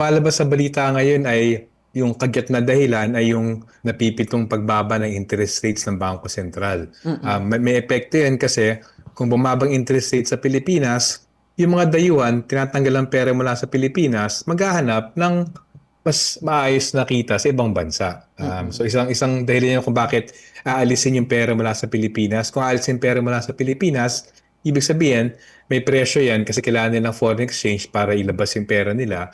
Palabas sa balita ngayon ay yung kagyat na dahilan ay yung napipitong pagbaba ng interest rates ng Bangko Sentral. Um, may, may epekto yan kasi kung bumabang interest rates sa Pilipinas, yung mga dayuhan, tinatanggal ang pera mula sa Pilipinas, maghahanap ng mas maayos na kita sa ibang bansa. Um, So isang isang dahilan yun kung bakit aalisin yung pera mula sa Pilipinas. Kung aalisin pera mula sa Pilipinas, ibig sabihin, may presyo yan kasi kailangan nila ng foreign exchange para ilabas yung pera nila.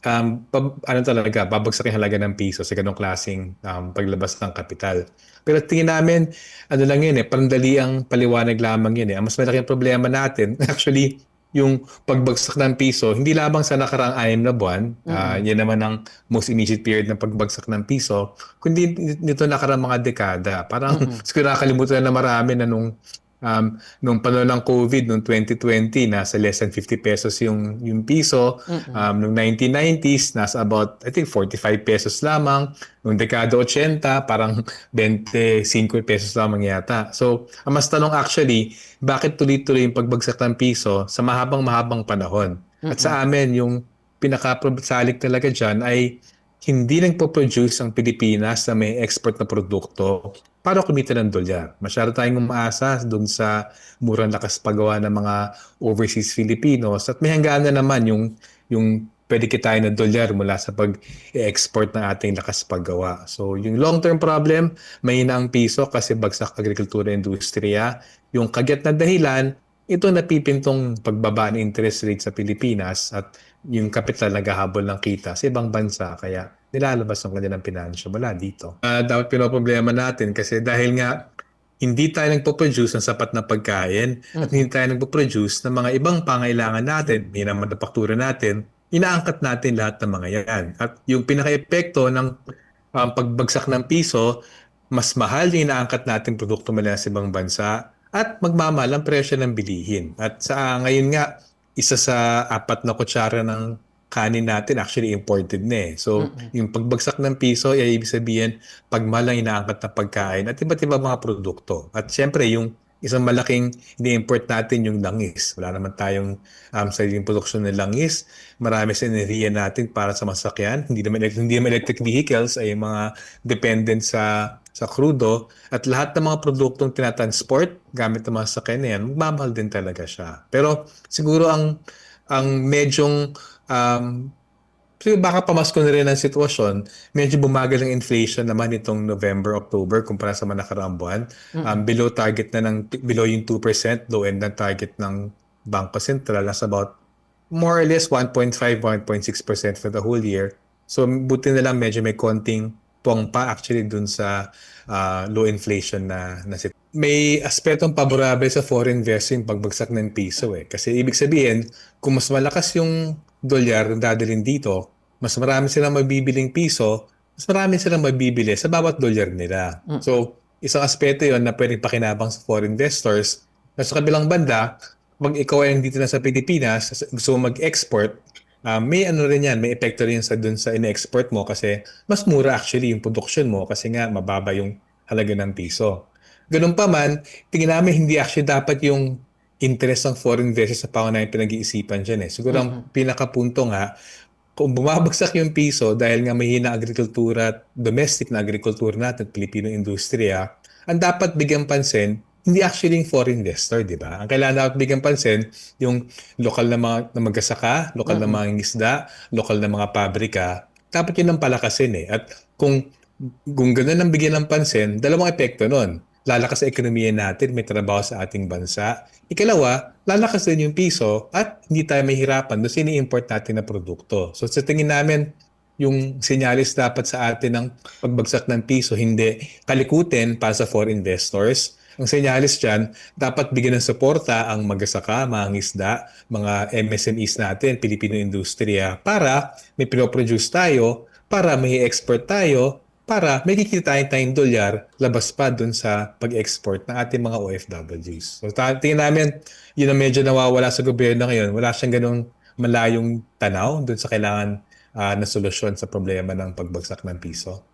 Um, pab- ano talaga, babagsak yung halaga ng piso sa ganong klaseng um, paglabas ng kapital. Pero tingin namin, ano lang yun eh, pandali ang paliwanag lamang yun eh. Ang mas malaking problema natin, actually, yung pagbagsak ng piso, hindi lamang sa nakaraang anim na buwan, ah, yan naman ang most immediate period ng pagbagsak ng piso, kundi nito nakaraang mga dekada. Parang siguro nakakalimutan na marami na nung um, nung panahon ng COVID, noong 2020, nasa less than 50 pesos yung, yung piso. Um, noong 1990s, nasa about, I think, 45 pesos lamang. Noong dekada 80, parang 25 pesos lamang yata. So, ang mas tanong actually, bakit tuloy-tuloy yung pagbagsak ng piso sa mahabang-mahabang panahon? At sa amin, yung pinaka-salik talaga dyan ay hindi nagpo-produce ang Pilipinas na may export na produkto para kumita ng dolyar. Masyado tayong umaasa doon sa murang lakas paggawa ng mga overseas Filipinos at may hanggaan na naman yung, yung pwede kitain na dolyar mula sa pag-export ng ating lakas paggawa. So yung long-term problem, mahina ang piso kasi bagsak agrikultura industriya. Yung kagyat na dahilan, ito napipintong pagbaba ng interest rate sa Pilipinas at yung kapital naghahabol ng kita sa ibang bansa kaya nilalabas ang kanilang pinansya mula dito. Ah, dapat pinoproblema natin kasi dahil nga hindi tayo nagpo-produce ng sapat na pagkain at hindi tayo nagpo-produce ng mga ibang pangailangan natin, hindi na manufaktura natin, inaangkat natin lahat ng mga yan. At yung pinaka-epekto ng um, pagbagsak ng piso, mas mahal yung inaangkat natin produkto mula sa ibang bansa at magmamahal ang presyo ng bilihin. At sa ngayon nga, isa sa apat na kutsara ng kanin natin actually imported na eh. So, yung pagbagsak ng piso, ay ibig sabihin, pagmahal ang inaangkat na pagkain at iba't iba mga produkto. At syempre, yung isang malaking ini-import natin yung langis. Wala naman tayong um, sariling produksyon ng langis. Marami sa enerhiya natin para sa masakyan. Hindi naman, hindi naman electric vehicles ay mga dependent sa sa krudo at lahat ng mga produktong tinatransport gamit ng mga sakyan na yan, magmamahal din talaga siya. Pero siguro ang ang medyong um, siguro baka pamasko na rin ang sitwasyon, medyo bumagal ang inflation naman itong November, October kumpara sa mga nakaraang buwan. Um, below target na ng, below yung 2%, low end ng target ng Bangko Sentral, nasa about more or less 1.5-1.6% for the whole year. So buti na lang medyo may konting tuwang pa actually dun sa ah, low inflation na, na sit- May aspetong paborable sa foreign investing pagbagsak ng piso eh. Kasi ibig sabihin, kung mas malakas yung dolyar na dadalhin dito, mas marami silang mabibiling piso, mas marami silang mabibili sa bawat dolyar nila. So, isang aspeto yon na pwedeng pakinabang sa foreign investors. Na sa kabilang banda, pag ikaw ay nandito na sa Pilipinas, gusto mo mag-export, ah, may ano rin yan, may epekto rin sa dun sa in-export mo kasi mas mura actually yung production mo kasi nga mababa yung halaga ng piso. Ganun pa man, tingin namin hindi actually dapat yung interest ng foreign investors sa pangunahing pinag-iisipan dyan eh. Siguro ang pinakapunto nga, kung bumabagsak yung piso dahil nga mahina agrikultura, at domestic na agrikultura natin, at Pilipino industriya, ang dapat bigyan pansin, hindi actually yung foreign investor, di ba? Ang kailangan dapat bigyan pansin, yung lokal na mga na magsasaka, lokal na mga isda, lokal na mga pabrika, dapat yun ang palakasin eh. At kung kung ganun ang bigyan ng pansin, dalawang epekto nun. Lalakas sa ekonomiya natin, may trabaho sa ating bansa. Ikalawa, lalakas din yung piso at hindi tayo mahirapan doon sini-import natin na produkto. So sa tingin namin, yung sinyalis dapat sa atin ng pagbagsak ng piso, hindi kalikutin para sa foreign investors. Ang sinyalis dyan, dapat bigyan ng suporta ang magasaka, mga isda, mga MSMEs natin, Pilipino industriya, para may pinoproduce tayo, para may export tayo, para may kikitain tayong dolyar labas pa dun sa pag-export ng ating mga OFWs. So tingin namin, yun ang medyo nawawala sa gobyerno ngayon. Wala siyang ganung malayong tanaw dun sa kailangan ah, na solusyon sa problema ng pagbagsak ng piso.